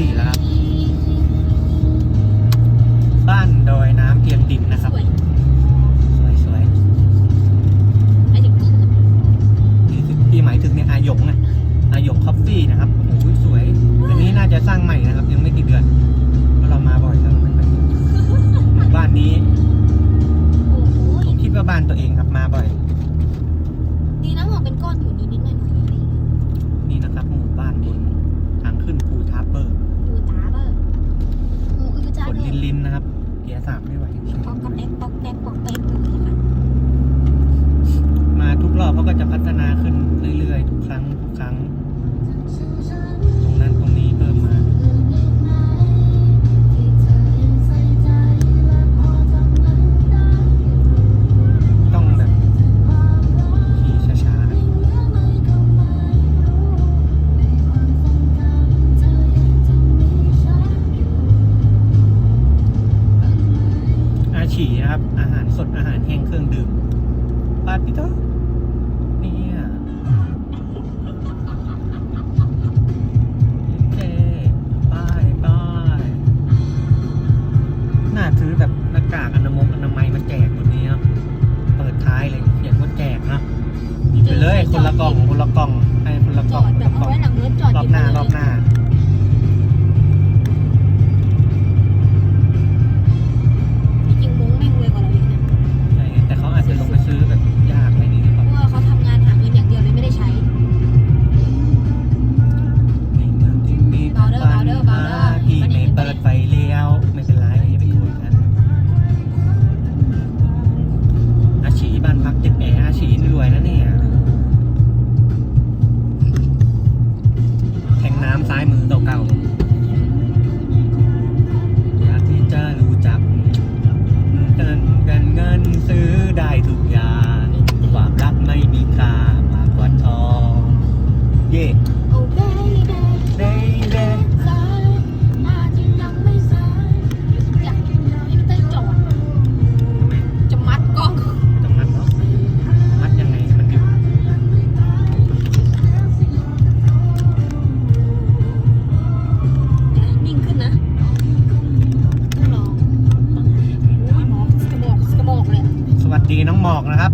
สี่แล้วครับ บ้านดอยน้ำเทียนดินนะครับ สวยสวยสวยไอ้ถึงกุ้งอะๆนี่คือที่หมายถึงเนี่ยอายกนะอายกคอฟฟี่นะครับ โอ้โหสวย อันนี้น่าจะสร้างใหม่นะครับ ยังไม่กี่เดือนเพราะเรามาบ่อยแล้วไม่ไปหมู่บ้านนี้โอ้โหผมคิดว่าบ้านตัวเองครับมาบ่อย ดีนะหมอกเป็นก้อนอยู่นิดๆหน่อยๆอะไรอย่างเงี้ย นี่นะครับ หมู่บ้านบนทางขึ้นภูทับเบิก ดูตาเบอร์โอ้อือจ้า ฝน เนี่ ลิ ย นลินๆนะครับ เกียร์สามไม่ไหวจริง ปา ทุกอย่าง ความรักไม่มีค่ามากกว่าทอง เย่ สวัสดีน้องหมอกนะครับ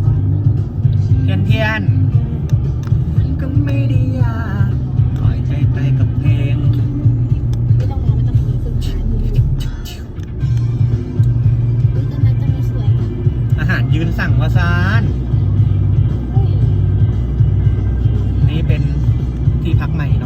เทียนเทียนก็ไม่ได้ยากอยใจไปกับเพลงไม่ต้องมองไม่ต้องคุยฝึกหามุมอยู่อุ้ยต้นไม้ต้นไม้สวยอะอาหารยืนสั่งวาซานอุ้ย นี่เป็นที่พักใหม่เนาะ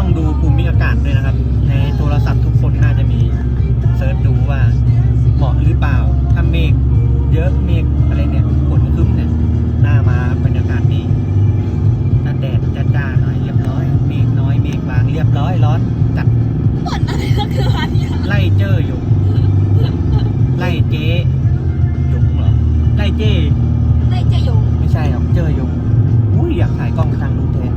ต้องดูภูมิอากาศด้วยนะครับ ในโทรศัพท์ทุกคนน่าจะมีเซิร์ชดูว่าเหมาะหรือเปล่า ถ้าเมฆเยอะเมฆอะไรเนี่ยฝนครึ้มเนี่ยหน้ามาบรรยากาศดีถ้าแดดจ้าๆหน่อยเรียบร้อยเมฆน้อยเมฆบางเรียบร้อยร้อนจัดบ่นอะไรก็คืออันเนี้ยไล่เจออยู่ ไล่เจ๊หยงเหรอไล่เจ๊ได้เจยงไม่ใช่หรอกเจอหยงอุ้ยอยากถ่ายกล้องทางดูแทน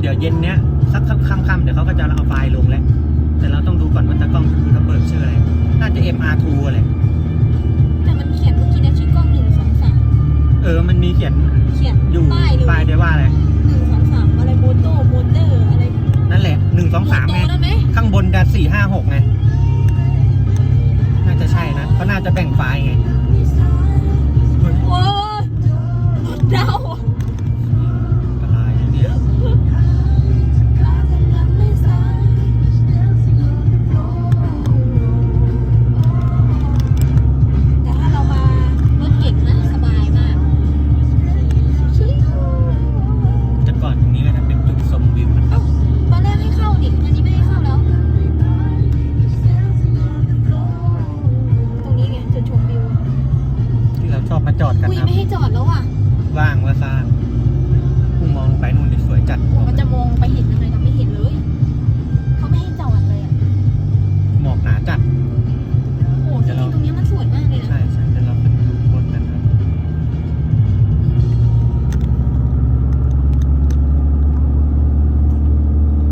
เดี๋ยวเย็นเนี้ยสักค่ำๆเดี๋ยวเขาก็จะเอาไฟล์ลงแล้ว แต่เราต้องดูก่อนว่าตากล้องเขาเปิดชื่ออะไร น่าจะ MR2 อะไรแต่มันเขียนเมื่อกี้นะชื่อกล้องหนึ่งสองสามเออ มันมีเขียนเขียนอยู่ป้ายเลยป้ายได้ว่าอะไรหนึ่งสองสามอะไรโมโตโมเตอร์อะไรนั่นแหละหนึ่งสองสามไงข้างบนดัสี่ห้าหกไง น่าจะใช่นะเขาน่าจะแบ่งไฟล์ไง โอ้เดา จัดมอกมันจะมองไปเห็นยังไงก็ไม่เห็นเลย เขาไม่ให้จอดเลยอะหมอกหนาจัด